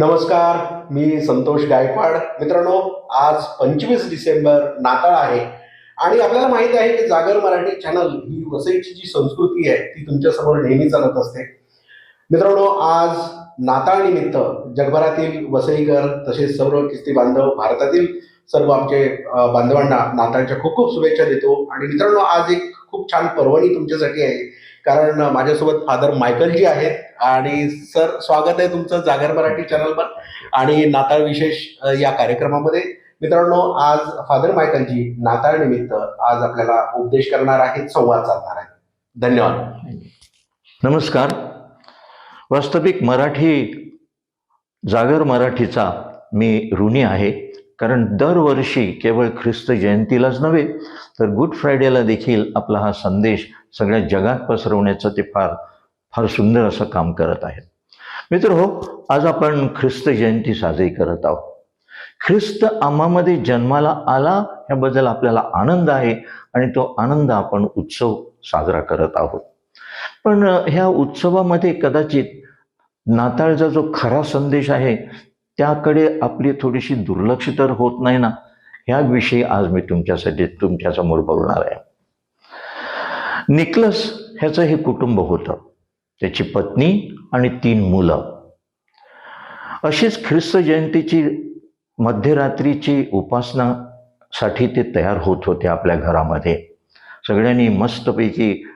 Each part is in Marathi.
नमस्कार मी संतोष गायकवाड. मित्रांनो आज पंचवीस डिसेंबर नाताळ आहे आणि आपल्याला माहीत आहे की जागर मराठी चॅनल ही वसईची जी संस्कृती आहे ती तुमच्यासमोर नेहमी चालत असते. मित्रांनो आज नाताळ निमित्त जगभरातील वसईकर तसेच सर्व किस्ती बांधव भारतातील सर्व आमचे बांधवांना नाताळच्या खूप खूप शुभेच्छा देतो. आणि मित्रांनो आज एक खूप छान पर्वणी तुमच्यासाठी आहे. कारण माझ्यासोबत फादर मायकल जी आहेत आणि सर स्वागत आहे तुमचं जागर मराठी चॅनलवर आणि नाताळ विशेष या कार्यक्रमामध्ये. मित्रांनो आज फादर मायकलजी नाताळ निमित्त आज आपल्याला उपदेश करणार आहेत संवाद साधणार आहेत. धन्यवाद. नमस्कार. वास्तविक मराठी जागर मराठीचा मी ऋणी आहे. कारण दरवर्षी केवळ ख्रिस्त जयंतीलाच नव्हे तर गुड फ्रायडेला देखील आपला हा संदेश सगळ्या जगात पसरवण्याचं ते फार फार सुंदर असं काम करत आहेत. मित्र हो आज आपण ख्रिस्त जयंती साजरी करत आहोत. ख्रिस्त आम्हामध्ये जन्माला आला ह्याबद्दल आपल्याला आनंद आहे आणि तो आनंद आपण उत्सव साजरा करत आहोत. पण ह्या उत्सवामध्ये कदाचित नाताळचा जो खरा संदेश आहे त्याकडे आपली थोडीशी दुर्लक्ष तर होत नाही ना ह्याविषयी आज मी तुमच्यासाठी तुमच्यासमोर बोलणार आहे. निकलस ह्याचं हे कुटुंब होतं. त्याची पत्नी आणि तीन मुलं. अशीच ख्रिस्त जयंतीची मध्यरात्रीची उपासनासाठी ते तयार होत होते आपल्या घरामध्ये. सगळ्यांनी मस्तपैकी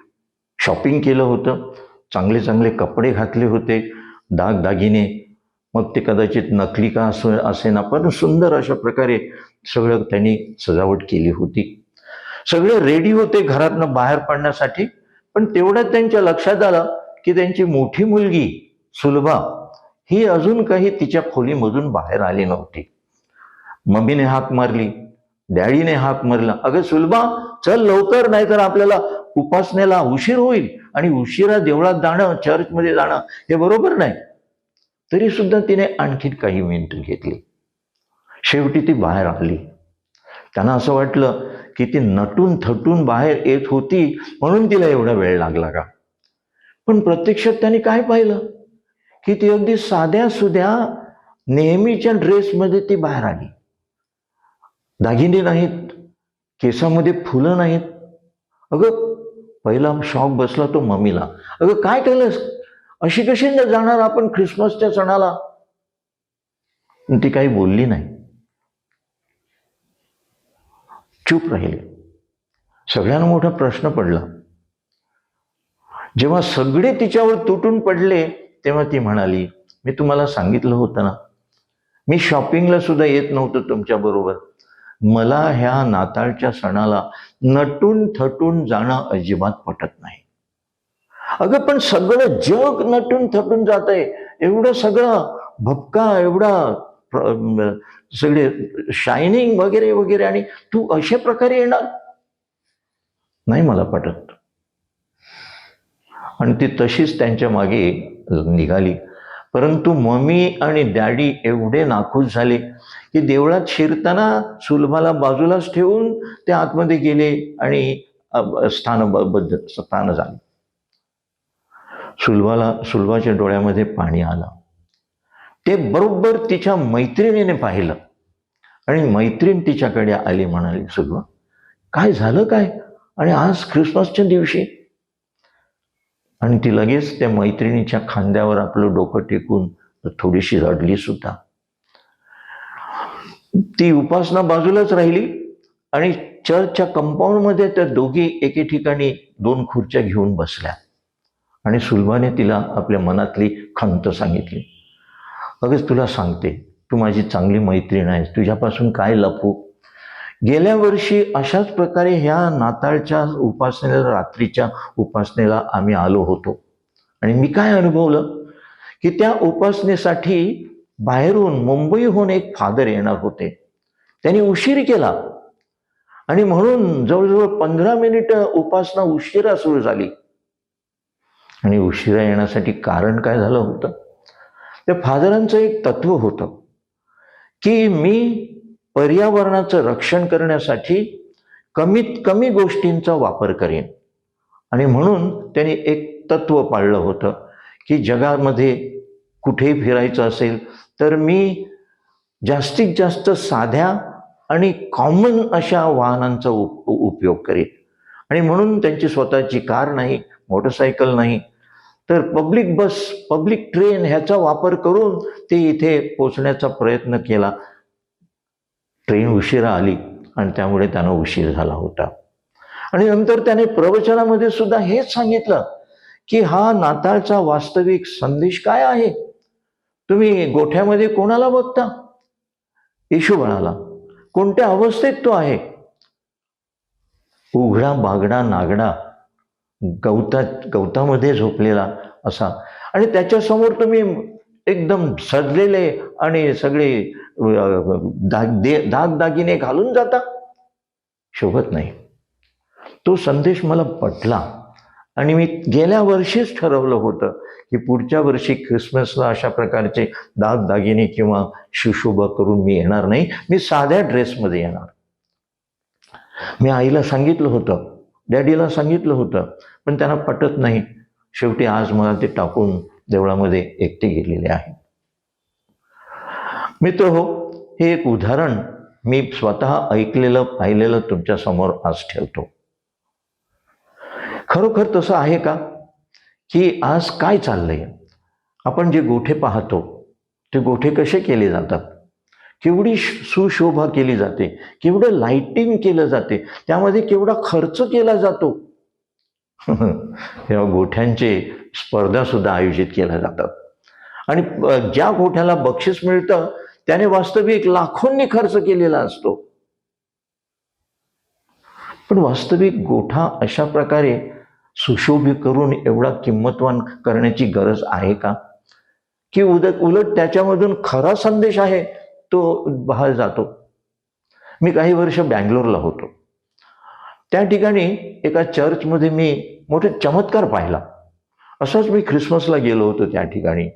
शॉपिंग केलं होतं. चांगले चांगले कपडे घातले होते. दागदागिने मग ते कदाचित नकली का असो असेना पण सुंदर अशा प्रकारे सगळं त्यांनी सजावट केली होती. सगळे रेडी होते घरातनं बाहेर पडण्यासाठी पण तेवढ्यात त्यांच्या लक्षात आलं की त्यांची मोठी मुलगी सुलभा ही अजून काही तिच्या खोलीमधून बाहेर आली नव्हती. मम्मीने हाक मारली डॅडीने हाक मारला अगं सुलभा चल लवकर नाही तर आपल्याला उपासनेला उशीर होईल आणि उशिरा देवळात जाणं चर्चमध्ये जाणं हे बरोबर नाही. तरी सुद्धा तिने आणखीन काही मिनिटं घेतली. शेवटी ती बाहेर आली. त्यांना असं वाटलं की ती नटून थटून बाहेर येत होती म्हणून तिला एवढा वेळ लागला का? पण प्रत्यक्षात त्यांनी काय पाहिलं? की ती अगदी साध्या सुध्या नेहमीच्या ड्रेसमध्ये ती बाहेर आली. दागिने नाहीत केसामध्ये फुलं नाहीत. अगं पहिला शॉक बसला तो मम्मीला. अगं काय केलंस? अशी कशी न जाणार आपण ख्रिसमसच्या सणाला? ती काही बोलली नाही. चूप राहिली. सगळ्यांना मोठा प्रश्न पडला. जेव्हा सगळे तिच्यावर तुटून पडले तेव्हा ती म्हणाली मी तुम्हाला सांगितलं होतं ना मी शॉपिंगला सुद्धा येत नव्हतो तुमच्या बरोबर. मला ह्या नाताळच्या सणाला नटून थटून जाणं अजिबात पटत नाही. अगं पण सगळं जग नटून थटून जात आहे एवढं सगळं भपका एवढा सगळे शायनिंग वगैरे वगैरे आणि तू अशा प्रकारे येणार? नाही मला पटत. आणि ती तशीच त्यांच्या मागे निघाली. परंतु मम्मी आणि डॅडी एवढे नाखुश झाले की देवळात शिरताना सुलभाला बाजूलाच ठेवून ते आतमध्ये गेले आणि स्थानबद्ध स्थान झाले. सुलभाला सुलभाच्या डोळ्यामध्ये पाणी आलं. ते बरोबर तिच्या मैत्रिणीने पाहिलं. आणि मैत्रीण तिच्याकडे आली म्हणाली सुलभा काय झालं काय? आणि आज ख्रिसमसच्या दिवशी? आणि ती लगेच त्या मैत्रिणीच्या खांद्यावर आपलं डोकं टेकून थोडीशी रडली सुद्धा. ती उपासना बाजूलाच राहिली आणि चर्चच्या कंपाऊंडमध्ये त्या दोघी एके ठिकाणी दोन खुर्च्या घेऊन बसल्या. आणि सुलभाने तिला आपल्या मनातली खंत सांगितली. अगच तुला सांगते तू माझी चांगली मैत्रीण आहेस तुझ्यापासून काय लपू? गेल्या वर्षी अशाच प्रकारे ह्या नाताळच्या उपासनेला रात्रीच्या उपासनेला आम्ही आलो होतो. आणि मी काय अनुभवलं? की त्या उपासनेसाठी बाहेरून मुंबईहून एक फादर येणार होते. त्यांनी उशीर केला. आणि म्हणून जवळजवळ पंधरा मिनिटं उपासना उशिरा सुरू झाली. आणि उशिरा येण्यासाठी कारण काय झालं होतं? त्या फादरांचं एक तत्व होतं की मी पर्यावरणाचं रक्षण करण्यासाठी कमीत कमी गोष्टींचा वापर करेन. आणि म्हणून त्यांनी एक तत्व पाळलं होतं की जगामध्ये कुठेही फिरायचं असेल तर मी जास्तीत जास्त साध्या आणि कॉमन अशा वाहनांचा उप उपयोग करेन. आणि म्हणून त्यांची स्वतःची कार नाही मोटरसायकल नाही तर पब्लिक बस पब्लिक ट्रेन ह्याचा वापर करून ते इथे पोचण्याचा प्रयत्न केला. ट्रेन उशिरा आली आणि त्यामुळे त्यांना उशीर झाला होता. आणि नंतर त्याने प्रवचनामध्ये सुद्धा हेच सांगितलं की हा नाताळचा वास्तविक संदेश काय आहे? तुम्ही गोठ्यामध्ये कोणाला बघता? येशू म्हणाला कोणत्या अवस्थेत तो आहे? उघडा बागडा नागडा गवतात गवतामध्ये झोपलेला असा. आणि त्याच्यासमोर तुम्ही एकदम सजलेले आणि सगळे दाग दे- दागदागिने घालून जाता? शोभत नाही. तो संदेश मला पटला. आणि मी गेल्या वर्षीच ठरवलं होतं की पुढच्या वर्षी ख्रिसमसला अशा प्रकारचे दागदागिने किंवा शिशोभा करून मी येणार नाही. मी साध्या ड्रेसमध्ये येणार. मी आईला सांगितलं होतं डॅडीला सांगितलं होतं पण त्यांना पटत नाही. शेवटी आज मला ते टाकून देवळामध्ये एकटे गेलेले आहे. मित्र हो हे एक उदाहरण मी स्वतः ऐकलेलं पाहिलेलं तुमच्यासमोर आज ठेवतो. खरोखर तसं आहे का? की आज काय चाललंय? आपण जे गोठे पाहतो ते गोठे कसे केले जातात? केवढी सुशोभा केली जाते? केवढं लाइटिंग केलं जाते? त्यामध्ये केवढा खर्च केला जातो? या गोठ्यांचे स्पर्धा सुद्धा आयोजित केल्या जातात. आणि ज्या गोठ्याला बक्षीस मिळतं त्याने वास्तविक लाखोंनी खर्च केलेला असतो. पण वास्तविक गोठा अशा प्रकारे सुशोभित करून एवढा किंमतवान करण्याची गरज आहे का? की उद उलट त्याच्यामधून खरा संदेश आहे तो बाहेर जातो. मी काही वर्ष बँगलोरला होतो. त्या ठिकाणी एका चर्चमध्ये मी मोठे चमत्कार पाहिला. असंच मी ख्रिसमसला गेलो होतो त्या ठिकाणी.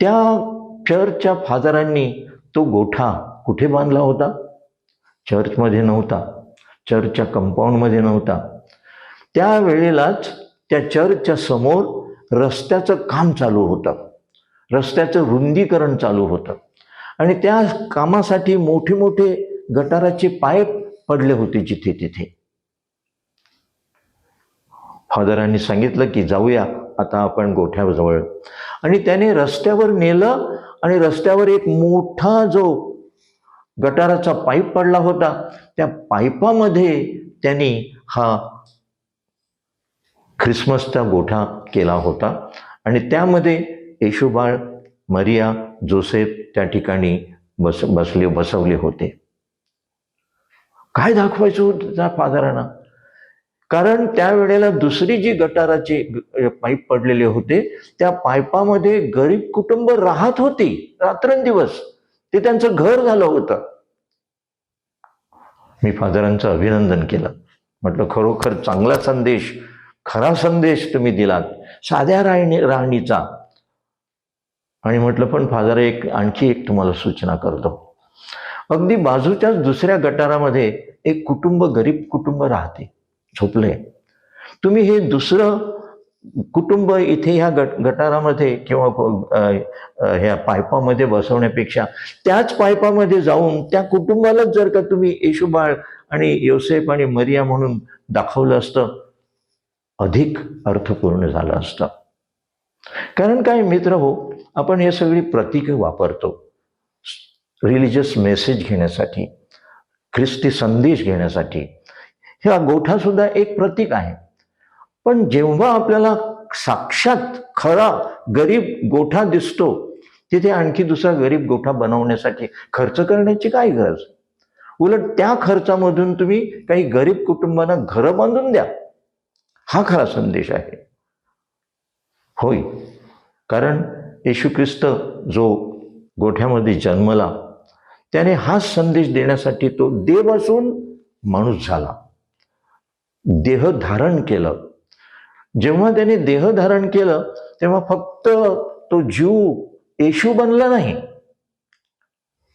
त्या चर्चच्या फादरांनी तो गोठा कुठे बांधला होता? चर्चमध्ये नव्हता. चर्चच्या कंपाऊंडमध्ये नव्हता. त्यावेळेलाच त्या चर्चच्या समोर रस्त्याचं काम चालू होतं. रस्त्याचं रुंदीकरण चालू होतं. आणि त्या कामासाठी मोठे मोठे गटाराचे पाईप पडले होते जिथे तिथे. फादरांनी सांगितलं की जाऊया आता आपण गोठ्याजवळ. आणि त्याने रस्त्यावर नेलं आणि रस्त्यावर एक मोठा जो गटाराचा पाईप पडला होता त्या पाईपामध्ये त्यांनी हा ख्रिसमसचा गोठा केला होता. आणि त्यामध्ये येशुबाळ मरिया जोसेफ त्या ठिकाणी बस बसले बसवले होते. काय दाखवायचं होतं त्या फादरांना? कारण त्यावेळेला दुसरी जी गटाराची पाईप पडलेले होते त्या पाईपामध्ये गरीब कुटुंब राहत होती रात्रंदिवस. ते त्यांचं घर झालं होतं. मी फादरांचं अभिनंदन केलं. म्हटलं खरोखर चांगला संदेश खरा संदेश तुम्ही दिलात साध्या राहणी राहणीचा. आणि म्हटलं पण फादर एक आणखी एक तुम्हाला सूचना करतो. अगदी बाजूच्याच दुसऱ्या गटारामध्ये एक कुटुंब गरीब कुटुंब राहते. झोपले. तुम्ही हे दुसरं कुटुंब इथे ह्या गट गटारामध्ये किंवा ह्या पायपामध्ये बसवण्यापेक्षा त्याच पायपामध्ये जाऊन त्या कुटुंबालाच जर का तुम्ही येशुबाळ आणि योसेफ आणि मरिया म्हणून दाखवलं असतं अधिक अर्थपूर्ण झालं असतं. कारण काय मित्र हो आपण हे सगळी प्रतीकं वापरतो. रिलिजियस मेसेज घेण्यासाठी ख्रिस्ती संदेश घेण्यासाठी. हे गोठा सुद्धा एक प्रतीक आहे. पण जेव्हा आपल्याला साक्षात खरा गरीब गोठा दिसतो तिथे आणखी दुसरा गरीब गोठा बनवण्यासाठी खर्च करण्याची काय गरज? उलट त्या खर्चामधून तुम्ही काही गरीब कुटुंबांना घरं बांधून द्या. हा खरा संदेश आहे. होय. कारण येशू ख्रिस्त जो गोठ्यामध्ये जन्मला त्याने हाच संदेश देण्यासाठी तो देव असून माणूस झाला. देह धारण केलं. जेव्हा त्याने देह धारण केलं तेव्हा फक्त तो जीव येशू बनला नाही.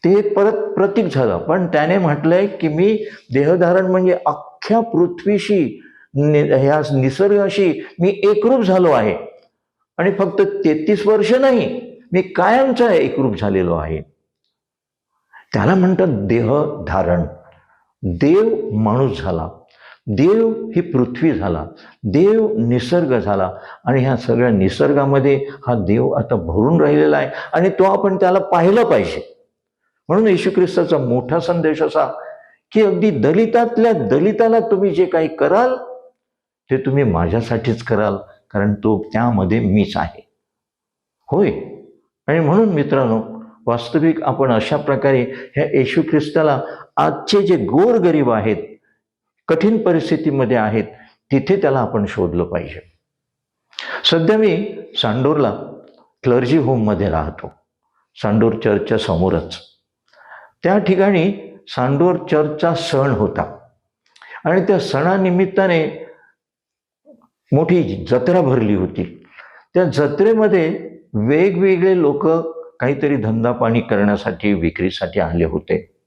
ते एक परत प्रतीक झालं. पण त्याने म्हटलंय की मी देहधारण म्हणजे अख्ख्या पृथ्वीशी ह्या निसर्गाशी मी एकरूप झालो आहे. आणि फक्त तेहतीस वर्ष नाही मी कायमचा एकरूप झालेलो आहे. त्याला म्हणतात देह धारण. देव माणूस झाला. देव ही पृथ्वी झाला. देव निसर्ग झाला. आणि ह्या सगळ्या निसर्गामध्ये हा देव आता भरून राहिलेला आहे. आणि तो आपण त्याला पाहिलं पाहिजे. म्हणून येशू ख्रिस्ताचा मोठा संदेश असा की अगदी दलितातल्या दलिताला तुम्ही जे काही कराल ते तुम्ही माझ्यासाठीच कराल कारण तो त्यामध्ये मीच आहे. होय? आणि म्हणून मित्रांनो वास्तविक आपण अशा प्रकारे ह्या येशू ख्रिस्ताला आजचे जे गोरगरीब आहेत कठीण परिस्थितीमध्ये आहेत तिथे त्याला आपण शोधलं पाहिजे. सध्या मी सांडोरला क्लर्जी होममध्ये राहतो. सांडोर चर्चच्या समोरच. त्या ठिकाणी सांडोर चर्चचा सण होता. आणि त्या सणानिमित्ताने मोठी जत्रा भरली होती. त्या जत्रेमध्ये वेगवेगळे लोक काहीतरी धंदा पाणी करण्यासाठी विक्रीसाठी आले होते.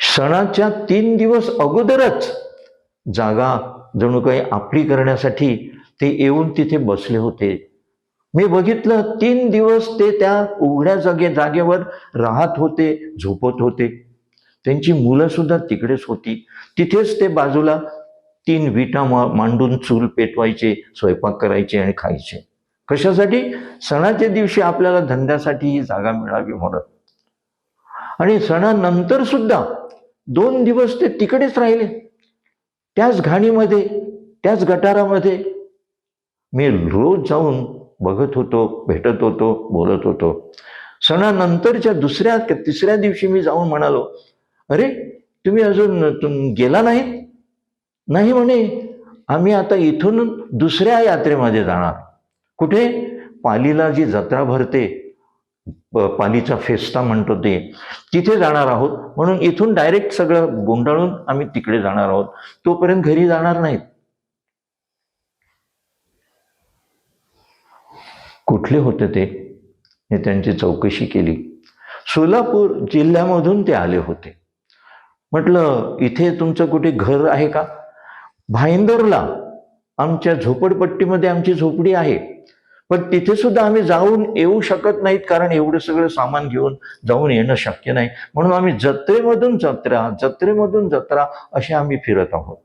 सणाच्या तीन दिवस अगोदरच जागा जणू काही आपली करण्यासाठी ते येऊन तिथे बसले होते. मी बघितलं तीन दिवस ते त्या उघड्या जागे जागेवर राहत होते झोपत होते. त्यांची मुलं सुद्धा तिकडेच होती. तिथेच ते बाजूला तीन विटा मा- मांडून चूल पेटवायचे स्वयंपाक करायचे आणि खायचे. कशासाठी? सणाच्या दिवशी आपल्याला धंद्यासाठी ही जागा मिळावी म्हणून. आणि सणानंतर सुद्धा दोन दिवस ते तिकडेच राहिले. त्याच घाणीमध्ये त्याच गटारामध्ये मी रोज जाऊन बघत होतो भेटत होतो बोलत होतो. सणानंतरच्या दुसऱ्या तिसऱ्या दिवशी मी जाऊन म्हणालो अरे तुम्ही अजून तुम गेला नाहीत? नाही म्हणे आम्ही आता इथून दुसऱ्या यात्रेमध्ये जाणार. कुठे? पालीला जी जत्रा भरते पालीचा फेस्ता म्हणतो ते. तिथे जाणार आहोत. म्हणून इथून डायरेक्ट सगळं गुंडाळून आम्ही तिकडे जाणार आहोत. तोपर्यंत घरी जाणार नाहीत. कुठले होते ते? मी त्यांची चौकशी केली. सोलापूर जिल्ह्यामधून ते आले होते. म्हटलं इथे तुमचं कुठे घर आहे का? भाईंदरला. आमच्या झोपडपट्टीमध्ये आमची झोपडी आहे. पण तिथे सुद्धा आम्ही जाऊन येऊ शकत नाहीत कारण एवढं सगळं सामान घेऊन जाऊन येणं शक्य नाही. म्हणून आम्ही जत्रेमधून जत्रा जत्रेमधून जत्रा असे आम्ही फिरत आहोत.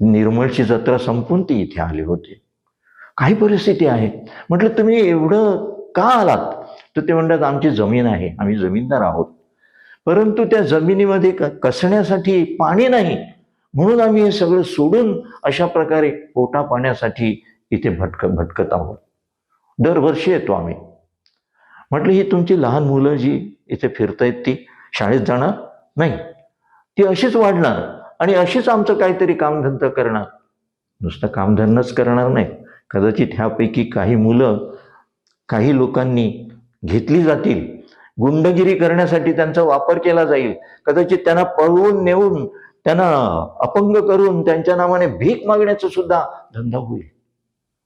निर्मळची जत्रा संपून ती इथे आली होती. काही परिस्थिती आहे म्हटलं तुम्ही एवढं का आलात? तर ते म्हणतात आमची जमीन आहे. आम्ही जमीनदार आहोत. परंतु त्या जमिनीमध्ये कसण्यासाठी पाणी नाही. म्हणून आम्ही हे सगळं सोडून अशा प्रकारे पोटा पाण्यासाठी इथे भटक भटकत आहोत. दरवर्षी येतो आम्ही. म्हटलं ही तुमची लहान मुलं जी इथे फिरतायत ती शाळेत जाणार नाही. ती अशीच वाढणार आणि अशीच आमचं काहीतरी कामधंदा करणार. नुसतं कामधंदाच करणार नाही. कदाचित ह्यापैकी काही मुलं काही लोकांनी घेतली जातील. गुंडगिरी करण्यासाठी त्यांचा वापर केला जाईल. कदाचित त्यांना पळवून नेऊन त्यांना अपंग करून त्यांच्या नावाने भीक मागण्याचा सुद्धा धंदा होईल.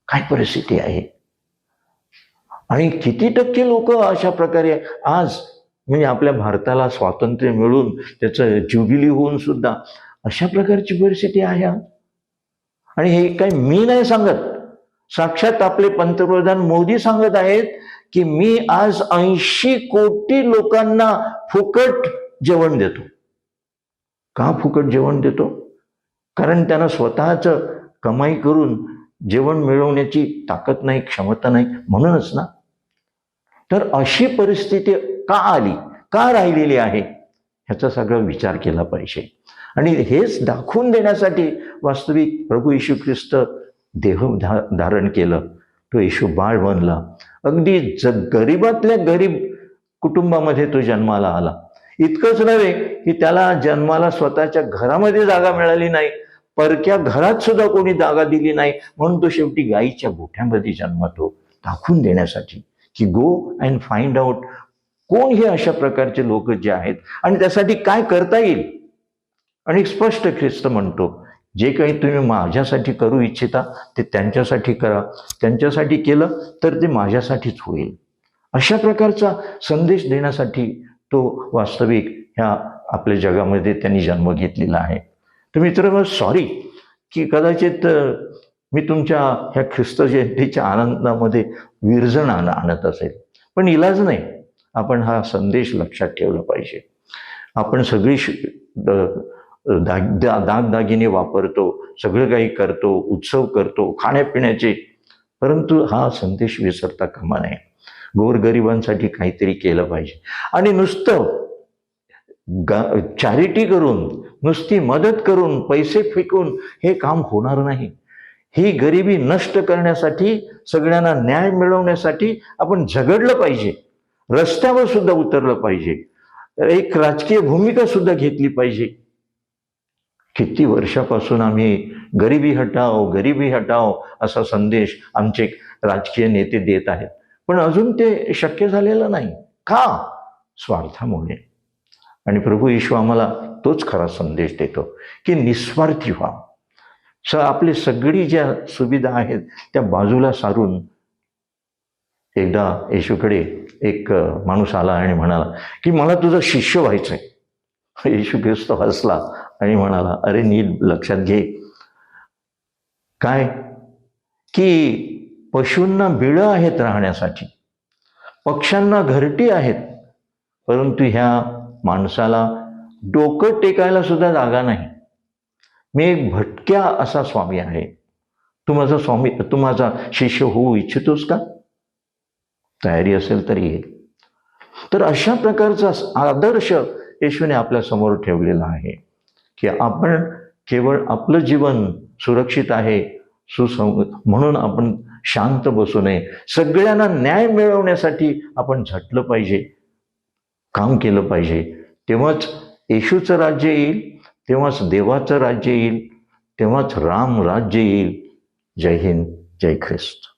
काय परिस्थिती आहे? आणि किती टक्के लोक अशा प्रकारे आज म्हणजे आपल्या भारताला स्वातंत्र्य मिळून त्याचं ज्युबिली होऊन सुद्धा अशा प्रकारची परिस्थिती आहे. आणि हे काही मी नाही सांगत. साक्षात आपले पंतप्रधान मोदी सांगत आहेत की मी आज ऐंशी कोटी लोकांना फुकट जेवण देतो. का फुकट जेवण देतो? कारण त्यांना स्वतःचं कमाई करून जेवण मिळवण्याची ताकद नाही क्षमता नाही म्हणूनच ना? तर अशी परिस्थिती का आली? का राहिलेली आहे? ह्याचा सगळा विचार केला पाहिजे. आणि हेच दाखवून देण्यासाठी वास्तविक प्रभू येशू ख्रिस्त देह धा धारण केलं. तो येशू बाळ बनला. अगदी ज गरीबातल्या गरीब कुटुंबामध्ये तो जन्माला आला. इतकंच नव्हे की त्याला जन्माला स्वतःच्या घरामध्ये जागा मिळाली नाही. परक्या घरात सुद्धा कोणी जागा दिली नाही. म्हणून तो शेवटी गाईच्या गोठ्यामध्ये जन्मतो. दाखवून देण्यासाठी. की गो अँड फाइंड आउट कोण हे अशा प्रकारचे लोक जे आहेत. आणि त्यासाठी काय करता येईल? आणि स्पष्ट ख्रिस्त म्हणतो जे काही तुम्ही माझ्यासाठी करू इच्छिता ते त्यांच्यासाठी करा. त्यांच्यासाठी केलं तर ते माझ्यासाठीच होईल. अशा प्रकारचा संदेश देण्यासाठी तो वास्तविक ह्या आपल्या जगामध्ये त्यांनी जन्म घेतलेला आहे. तर मित्र सॉरी की कदाचित मी तुमच्या ह्या ख्रिस्त जयंतीच्या आनंदामध्ये विरजण आण आणत असेल. पण इलाज नाही. आपण हा संदेश लक्षात ठेवला पाहिजे. आपण सगळी दाग दा- दागदागिने वापरतो सगळं काही करतो उत्सव करतो खाण्यापिण्याचे. परंतु हा संदेश विसरता कामा नये. गोरगरिबांसाठी काहीतरी केलं पाहिजे. आणि नुसतं गा चॅरिटी करून नुसती मदत करून पैसे फेकून हे काम होणार नाही. ही गरिबी नष्ट करण्यासाठी सगळ्यांना न्याय मिळवण्यासाठी आपण झगडलं पाहिजे. रस्त्यावर सुद्धा उतरलं पाहिजे. एक राजकीय भूमिका सुद्धा घेतली पाहिजे. किती वर्षापासून आम्ही गरिबी हटाव गरिबी हटाव असा संदेश आमचे राजकीय नेते देत आहेत. पण अजून ते शक्य झालेलं नाही. का? स्वार्थामुळे. आणि प्रभू येशू आम्हाला तोच खरा संदेश देतो की निस्वार्थी व्हा. स आपली सगळी ज्या सुविधा आहेत त्या बाजूला सारून एकदा येशूकडे एक माणूस आला आणि म्हणाला की मला तुझा शिष्य व्हायचंय. येशू ख्रिस्त हसला आणि म्हणाला अरे नीट लक्षात घे. काय? की पशूंना बिळं आहेत राहण्यासाठी. पक्ष्यांना घरटी आहेत. परंतु ह्या माणसाला डोकं टेकायला सुद्धा जागा नाही. मी एक भटक्या असा स्वामी आहे. तू माझा स्वामी तू माझा शिष्य होऊ इच्छितोस का? तयारी असेल तर ये. तर अशा प्रकारचा आदर्श येशूने आपल्यासमोर ठेवलेला आहे की आपण केवळ आपलं जीवन सुरक्षित आहे सुसंग म्हणून आपण शांत बसू नये. सगळ्यांना न्याय मिळवण्यासाठी आपण झटलं पाहिजे काम केलं पाहिजे. तेव्हाच येशूचं राज्य येईल तेव्हाच देवाचं राज्य येईल तेव्हाच राम राज्य येईल. जय हिंद जय ख्रिस्त.